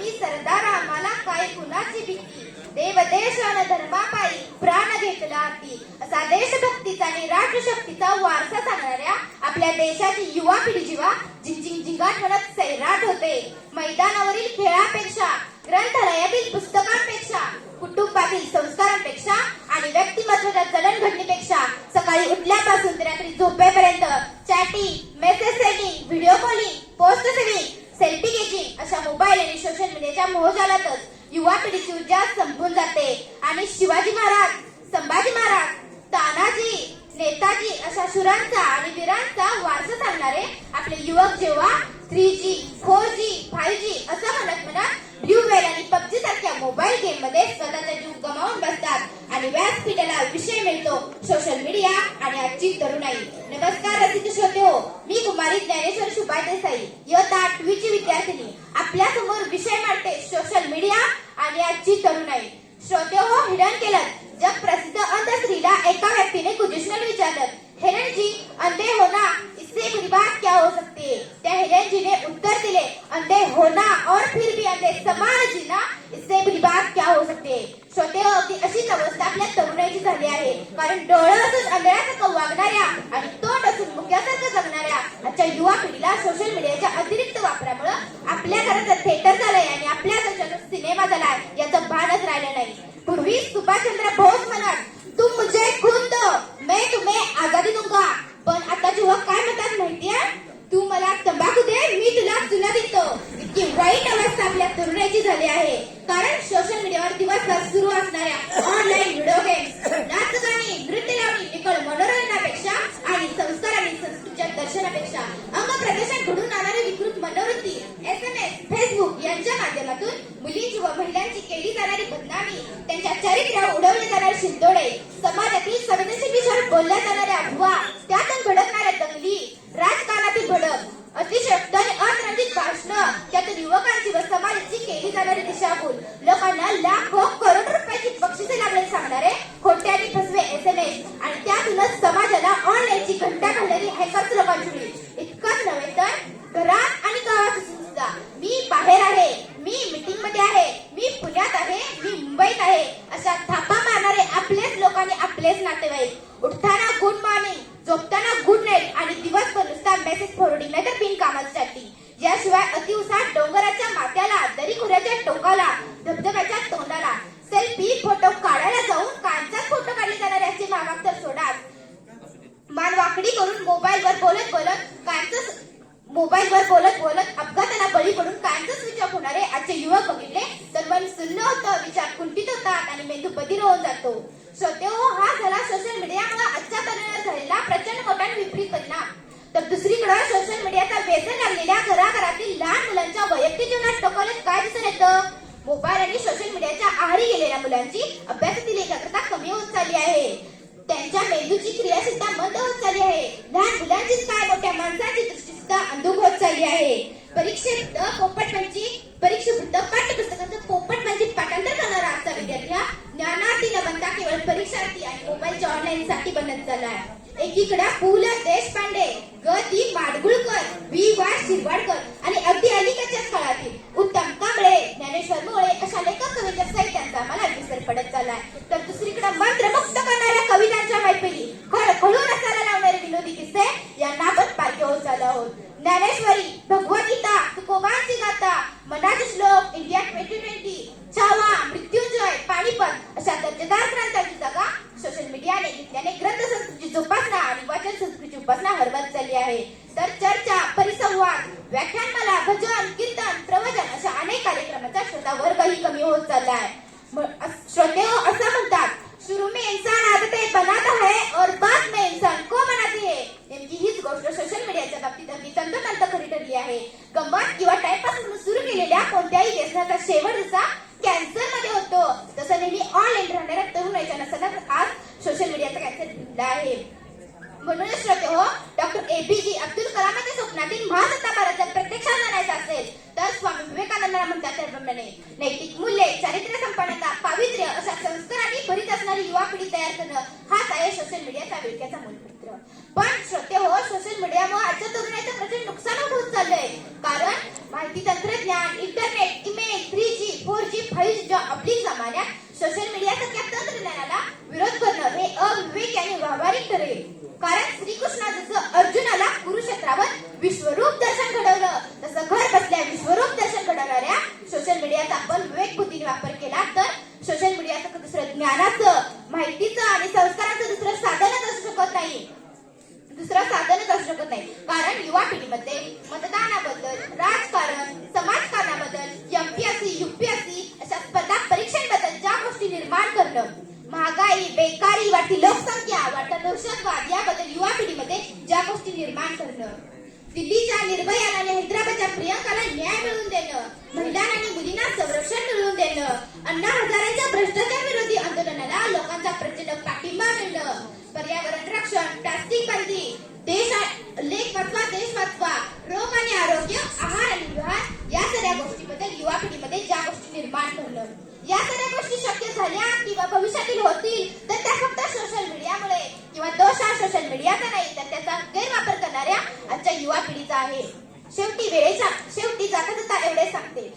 आम्ही सरदार आम्हाला काय कुणाची भीती? देवदेश अन धर्मापायी प्राण घेतला हाती असा देशभक्तीचा आणि राष्ट्रशक्तीचा वारसा सांगणाऱ्या आपल्या देशाची युवा पिढी जीवा जिंजिंग झिंगाट म्हणत जाते आणि शिवाजी महाराज संभाजी महाराज तानाजी नेताजी अशा शुरांचा आणि वीरांचा वारसा सांगणारे आपले युवक जेव्हा three G four G five G असं म्हणत म्हणत ब्ल्यूवेल आणि पबजी सारख्या मोबाईल गेममध्ये स्वतःचा जीव गमावून बसतात. आणि व्यासपीठाला विषय मिळतो सोशल मीडिया आणि आजची तरुणाई. नमस्कार रसिक श्रोते हो मी कुमारी ज्ञानेश्वर शुभा देसाई यता आठवीची विद्यार्थिनी. आपल्यासमोर विषय मांडते सोशल मीडिया आणि आजची तरुणाई. श्रोते हो हिरण केलं. जग प्रसिद्ध अंधश्रीला निघालेली दिशाभूल लोकांना lakh chúng coi là đừng cho cái chết अभ्यासातील एकाग्रता कमी होत चालली आहे? त्यांच्या मेंदूची क्रियासुद्धा मंद होत चालली आहे. लहान मुलांची काय मोठ्या माणसाची दृष्टी सुद्धा अंधुक होत चालली आहे. परीक्षेत पोपट म्हणजे परीक्षेपुरत पाठ्यपुस्तकांचं पोपट म्हणजे पाठांतर करणारा आजचा विद्यार्थी हा ज्ञानार्थी न बनता केवळ परीक्षार्थी आणि मोबाईलच्या ऑनलाईन साठी बनत चालला आहे. एकीकडे पु ल देशपांडे ग दी माडगुळकर बी वाय शिरवाडकर आणि अगदी अलीकडच्या स्थळातील उत्तम कांबळे ज्ञानेश्वर मोळे अशा लेखक कवीच्या साहित्यांचा मला पडत चाललाय तर दुसरीकडे मात्र मुक्त bát gì vậy तिथं तंत्रज्ञान internet email three G four G five G महागाई बेकारी वाढती लोकसंख्या वाढता दहशतवाद याबद्दल युवा पिढीमध्ये ज्या गोष्टी निर्माण करणं दिल्लीच्या निर्भयाला आणि हैदराबादच्या प्रियंकाला न्याय मिळवून देणं महिलांना आणि मुलींना संरक्षण मिळवून देणं अण्णा हजारेच्या भ्रष्टाचार विरोधी आंदोलनाला लोकांचा प्रचंड पाठिंबा मिळणं पर्यावरण रक्षण प्लास्टिक बंदी देश लेख वाचवा देश वाचवा रोग आणि आरोग्य आहार आणि विहार या सगळ्या गोष्टीबद्दल युवा पिढीमध्ये ज्या गोष्टी निर्माण करणं या सगळ्या गोष्टी शक्य झाल्या किंवा भविष्यातील होतील तर त्या फक्त सोशल मीडियामुळे किंवा दोष हा सोशल मीडियाचा नाही तर त्याचा गैरवापर करणाऱ्या आजच्या युवा पिढीचा आहे. शेवटी वेळेच्या शेवटी जाता जाता एवढे सांगते.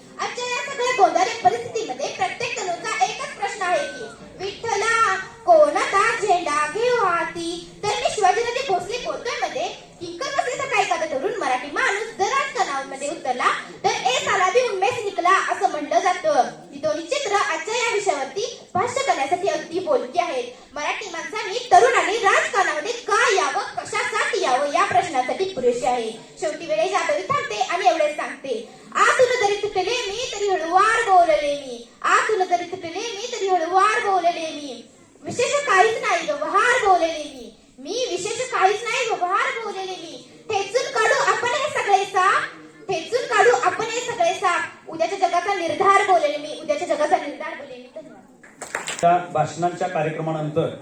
पुरेशी आहे. शेवटी वेळे जाबरी थांबते आणि एवढेच सांगते. आतून तरी तुटले मी तरी हळूवार बोलले मी. आतून तरी तुटले मी तरी हळूवार बोलले मी. विशेष काहीच नाही व्यवहार बोलले मी. मी विशेष काहीच नाही व्यवहार बोलले मी. ठेचून काढू आपण हे सगळे साप? ठेचून काढू आपण हे सगळे साप? उद्याच्या जगाचा निर्धार बोलले मी. उद्याच्या जगाचा निर्धार बोलले मी. धन्यवाद. त्या भाषणांच्या कार्यक्रमानंतर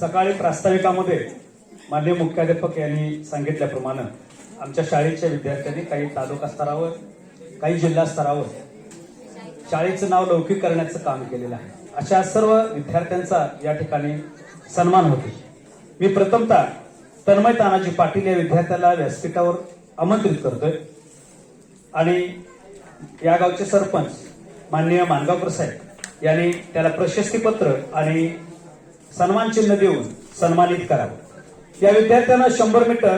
सकाळी प्रास्ताविकामध्ये माननीय मुख्याध्यापक यांनी सांगितल्याप्रमाणे आमच्या शाळेच्या विद्यार्थ्यांनी काही तालुका स्तरावर काही जिल्हा स्तरावर शाळेचं नाव लौकिक करण्याचं काम केलेलं आहे. अशा सर्व विद्यार्थ्यांचा या ठिकाणी सन्मान होतो. मी प्रथमतः तन्मय तानाजी पाटील या विद्यार्थ्याला व्यासपीठावर आमंत्रित करतोय. आणि या गावचे सरपंच माननीय मानगावकर साहेब यांनी त्याला प्रशस्तीपत्र आणि सन्मान चिन्ह देऊन सन्मानित करावं. या विद्यार्थ्यांना शंभर मीटर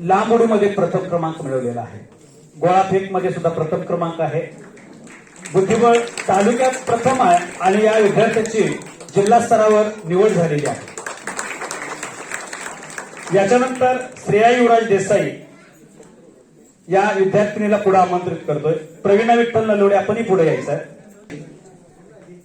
लांब उडीमध्ये प्रथम क्रमांक मिळवलेला आहे. गोळाफेकमध्ये सुद्धा प्रथम क्रमांक आहे. बुद्धिबळ तालुक्यात प्रथम आहे आणि या विद्यार्थ्याची जिल्हा स्तरावर निवड झालेली आहे. याच्यानंतर श्रेया युवराज देसाई या विद्यार्थिनीला पुढे आमंत्रित करतोय. प्रवीणा विठ्ठल नलोडे आपणही पुढे यायचं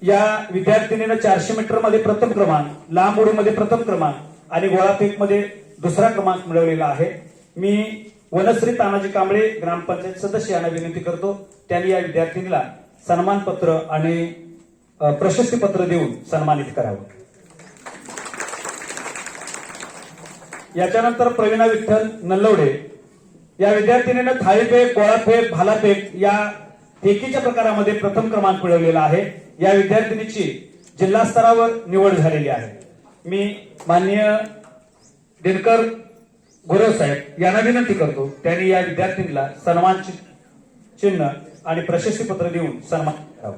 या विद्यार्थिनीनं चारशे मीटरमध्ये प्रथम क्रमांक लांब उडीमध्ये प्रथम क्रमांक आणि गोळाफेकमध्ये दुसरा क्रमांक मिळवलेला आहे. मी वनश्री तानाजी कांबळे ग्रामपंचायत सदस्य यांना विनंती करतो त्यांनी या विद्यार्थिनीला सन्मानपत्र आणि प्रशस्तीपत्र देऊन सन्मानित करावं. याच्यानंतर प्रवीणा विठ्ठल नल्लवडे या विद्यार्थिनीनं थाळीफेक गोळाफेक भालाफेक या फेकीच्या प्रकारामध्ये प्रथम क्रमांक मिळवलेला आहे. या विद्यार्थिनीची जिल्हा स्तरावर निवड झालेली आहे. मी माननीय दिनकर गुरव साहेब यांना विनंती करतो त्यांनी या विद्यार्थिनीला सन्मान चि- चिन्ह आणि प्रशस्तीपत्र देऊन सन्मान करावं.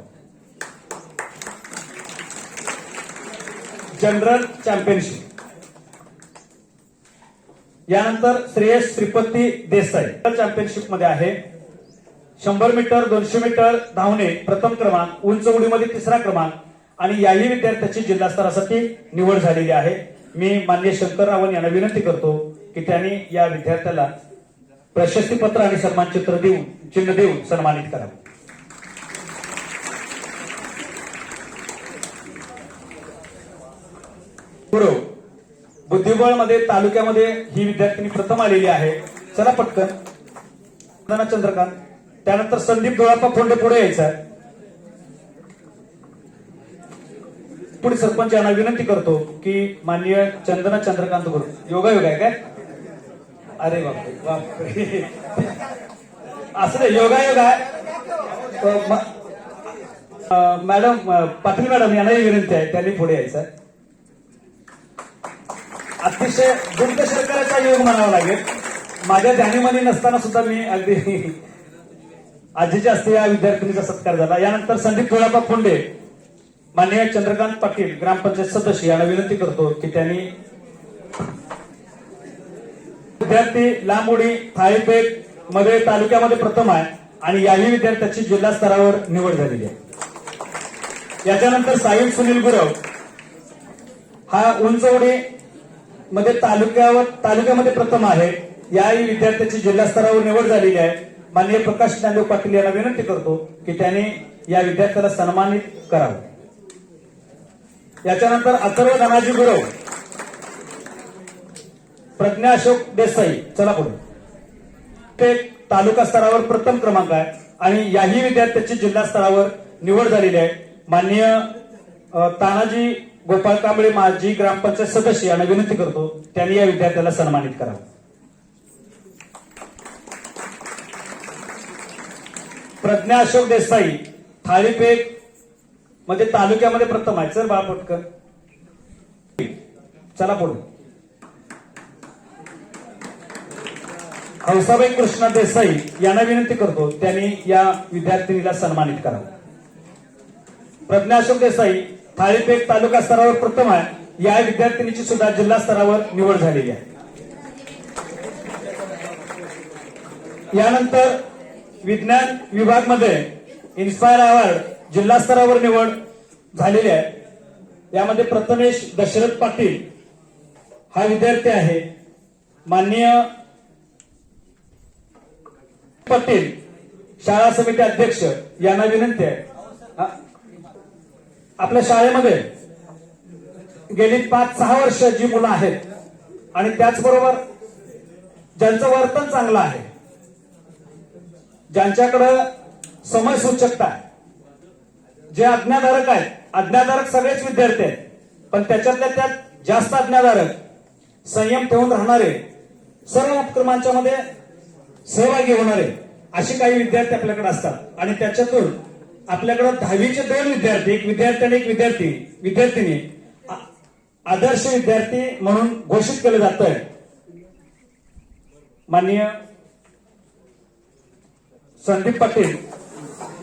General championship. यानंतर श्रेयस श्रीपती देसाई. चॅम्पियनशिपमध्ये आहे शंभर मीटर दोनशे मीटर धावणे प्रथम क्रमांक उंच उडीमध्ये तिसरा क्रमांक आणि याही विद्यार्थ्याची जिल्हास्तरासाठी निवड झालेली आहे. मी मान्य शंकर रावण यांना विनंती करतो की त्यांनी या विद्यार्थ्याला प्रशस्तीपत्र आणि सन्मानचित्र देऊन चिन्ह देऊन सन्मानित करावं. गुरु बुद्धिबळमध्ये तालुक्यामध्ये ही विद्यार्थिनी प्रथम आलेली आहे. चला पटकन. चंद्रकांत त्यानंतर संदीप डोळाप्पा फोंडे पुढे यायचा पुढे सरपंच यांना विनंती करतो की माननीय चंदना चंद्रकांत गुरु. योगा योग आहे काय? अरे बापरे बापरे. असं योगा योग. आहे मॅडम पाटील मॅडम यांनाही विनंती आहे त्यांनी पुढे यायचं. अतिशय दुर्ग सरकाराचा योग म्हणावा लागेल. माझ्या ध्यानीमध्ये नसताना सुद्धा मी अगदी आजीच्या असते या विद्यार्थिनीचा सत्कार झाला. यानंतर संदीप थोडापा फोंडे माननीय चंद्रकांत पाटील ग्रामपंचायत सदस्य यांना विनंती करतो की त्यांनी विद्यार्थी लांब उडी थाळीपेठमध्ये तालुक्यामध्ये प्रथम आहे आणि याही विद्यार्थ्याची जिल्हा स्तरावर निवड झालेली आहे. याच्यानंतर साहिब सुनील गुरव हा उंच उडी मध्ये तालुक्यावर तालुक्यामध्ये प्रथम आहे याही विद्यार्थ्याची जिल्हा स्तरावर निवड झालेली आहे. माननीय प्रकाश नांदेव पाटील यांना विनंती करतो की त्यांनी या विद्यार्थ्याला सन्मानित करावं. याच्यानंतर अथर्व धनाजी गुरव प्रज्ञा अशोक देसाई चला पुढे. ते तालुका स्तरावर प्रथम क्रमांक आहे आणि याही विद्यार्थ्याची जिल्हा स्तरावर निवड झालेली आहे. माननीय तानाजी गोपाळ कांबळे माजी ग्रामपंचायत सदस्य यांना विनंती करतो त्यांनी या विद्यार्थ्याला सन्मानित करावं प्रज्ञा अशोक देसाई थाळीपेठ म्हणजे तालुक्यामध्ये प्रथम आहे. सर बाळपटकर चला पुढे. हौसाबाई कृष्णा देसाई यांना विनंती करतो त्यांनी या विद्यार्थिनीला सन्मानित करावं प्रज्ञा अशोक देसाई थाळीपेठ तालुका स्तरावर प्रथम आहे. या विद्यार्थिनीची सुद्धा जिल्हा स्तरावर निवड झालेली आहे. यानंतर विज्ञान विभागमध्ये इन्स्पायर अवॉर्ड जिल्हा स्तरावर निवड झालेली आहे. यामध्ये प्रथमेश दशरथ पाटील हा विद्यार्थी आहे. माननीय पाटील शाळा समिती अध्यक्ष यांना विनंती आहे. आपल्या शाळेमध्ये गेली पाच सहा वर्ष जी मुलं आहेत आणि त्याचबरोबर ज्यांचं वर्तन चांगलं आहे ज्यांच्याकडं समय सूचकता आहे जे आज्ञाधारक आहेत आज्ञाधारक सगळेच विद्यार्थी आहेत पण त्याच्यातल्या त्यात जास्त आज्ञाधारक संयम ठेवून राहणारे सर्व उपक्रमांच्या मध्ये सहभागी होणारे असे काही विद्यार्थी आपल्याकडे असतात. आणि त्याच्यातून आपल्याकडे दहावीचे दोन विद्यार्थी एक विद्यार्थी आणि एक विद्यार्थी विद्यार्थिनी आदर्श विद्यार्थी म्हणून घोषित केलं जात आहे माननीय संदीप पाटील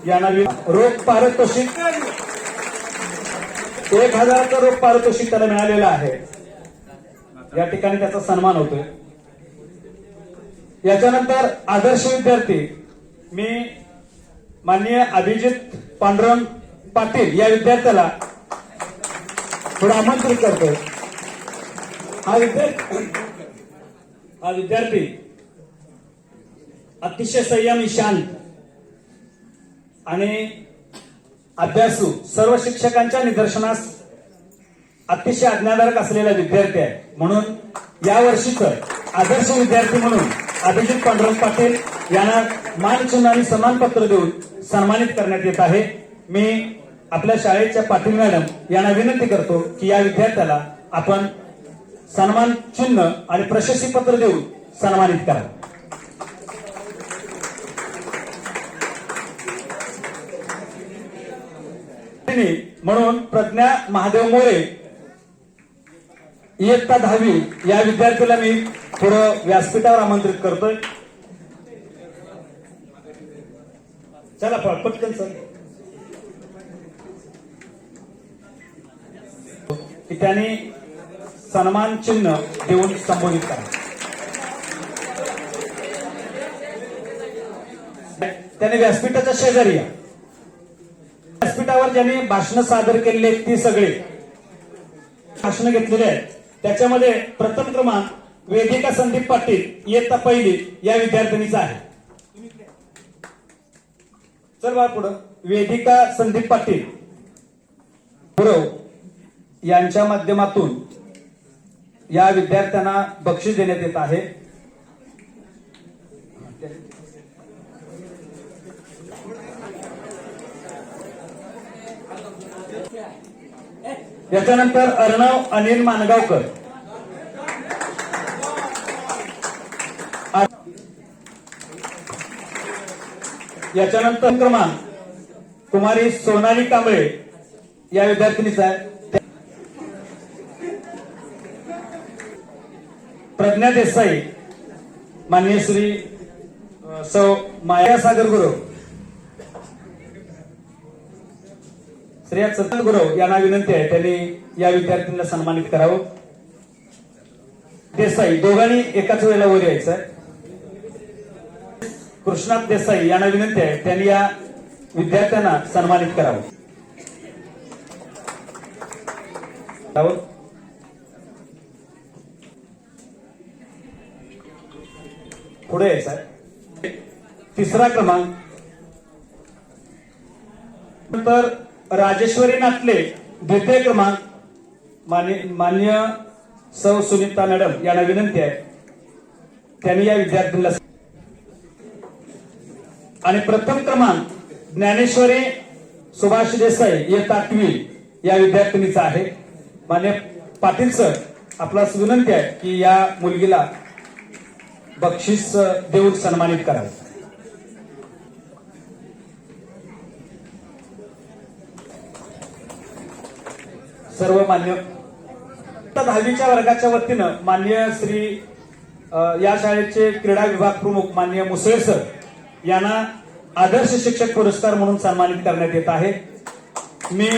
यांना रोख पारितोषिक एक हजाराचं रोख पारितोषिक त्याला मिळालेलं आहे. या ठिकाणी त्याचा सन्मान होतोय. याच्यानंतर आदर्श विद्यार्थी मी माननीय अभिजित पांडुरंग पाटील या विद्यार्थ्याला थोडं आमंत्रित करतोय. हा विद्यार्थी हा विद्यार्थी अतिशय संयमी शांत आणि अभ्यासू सर्व शिक्षकांच्या निदर्शनास अतिशय आज्ञाधारक असलेला विद्यार्थी आहे. म्हणून या वर्षीच आदर्श विद्यार्थी म्हणून अभिजित पांडुरंग पाटील यांना मानचिन्ह आणि सन्मानपत्र देऊन सन्मानित करण्यात येत आहे. मी आपल्या शाळेच्या पाटील मॅडम यांना विनंती करतो की या विद्यार्थ्याला आपण सन्मान चिन्ह आणि प्रशस्ती पत्र देऊन सन्मानित करा म्हणून प्रज्ञा महादेव मोरे इयत्ता दहावी या विद्यार्थ्याला मी थोडं व्यासपीठावर आमंत्रित करतोय. चला प- पटकन सर. की त्यांनी सन्मान चिन्ह देऊन संबोधित करा. त्याने व्यासपीठाच्या शेजारी या. विषयावर ज्यांनी भाषण सादर केलेली आहेत ती सगळी भाषण घेतलेले आहेत. त्याच्यामध्ये प्रथम क्रमांक वेदिका संदीप पाटील इयत्ता पहिली या विद्यार्थिनीचा आहे. चल बा पुढं. वेदिका संदीप पाटील. गुरव यांच्या माध्यमातून या विद्यार्थ्यांना बक्षीस देण्यात येत आहे. याच्यानंतर अर्णव अनिल मानगावकर. याच्यानंतर क्रमांक कुमारी सोनाली कांबळे या विद्यार्थिनीचा आहे प्रज्ञा देसाई माननीय श्री सौ माया सागर गुरु. श्रेया सतन गुरव यांना विनंती आहे त्यांनी या विद्यार्थ्यांना सन्मानित करावं. देसाई दोघांनी एकाच वेळेला वर यायचं. आहे कृष्णात देसाई यांना विनंती आहे त्यांनी या विद्यार्थ्यांना सन्मानित करावं. पुढे यायचं आहे. तिसरा क्रमांक. नंतर राजेश्वरी नाटले द्वितीय क्रमांक. मान्य सौ सुनीता मॅडम यांना विनंती आहे. त्यांनी या विद्यार्थ्यांना आणि प्रथम क्रमांक ज्ञानेश्वरी सुभाष देसाई इयत्ता आठवी या विद्यार्थिनीचा आहे. मान्य पाटील सर आपला विनंती आहे की या मुलगीला बक्षीस देऊन सन्मानित करावं. सर्व मान्य दहावीच्या वर्गाच्या वतीनं मान्य श्री या शाळेचे क्रीडा विभाग प्रमुख मान्य मुसळे सर यांना आदर्श शिक्षक पुरस्कार म्हणून सन्मानित करण्यात येत आहे. मी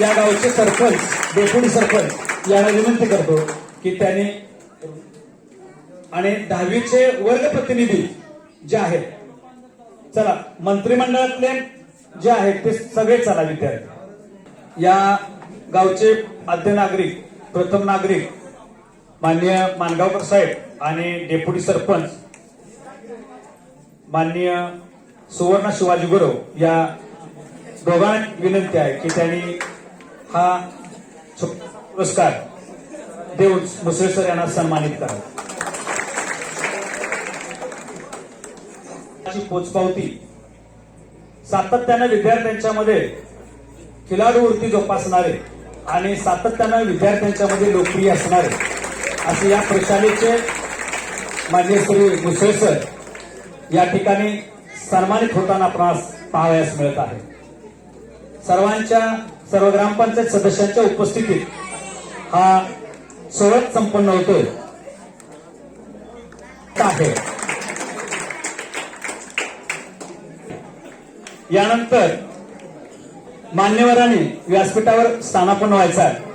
या गावचे सरपंच डेप्युटी सरपंच यांना विनंती करतो की त्यांनी आणि दहावीचे वर्ग प्रतिनिधी जे आहेत चला मंत्रिमंडळातले जे आहेत ते सगळे चला विद्यार्थी. या गावचे आद्य नागरिक प्रथम नागरिक माननीय मानगावकर साहेब आणि डेप्युटी सरपंच माननीय सुवर्ण शिवाजी गुरव या दोघांना विनंती आहे की त्यांनी हा पुरस्कार देऊन मुसळे सर यांना सन्मानित करा. पोचपावती सातत्यानं विद्यार्थ्यांच्या मध्ये खिलाडू वृत्ती जोपासणारे आणि सातत्यानं विद्यार्थ्यांच्या मध्ये लोकप्रिय असणारे असे या प्रशालेचे माझे श्री मुसळे सर या ठिकाणी सन्मानित होताना आपणास पाहावयास मिळत आहे. सर्वांच्या सर्व ग्रामपंचायत सदस्यांच्या उपस्थितीत हा सोहळा संपन्न होतोय. आहे. यानंतर मान्यवरांनी व्यासपीठावर स्थानापन व्हायचा आहे.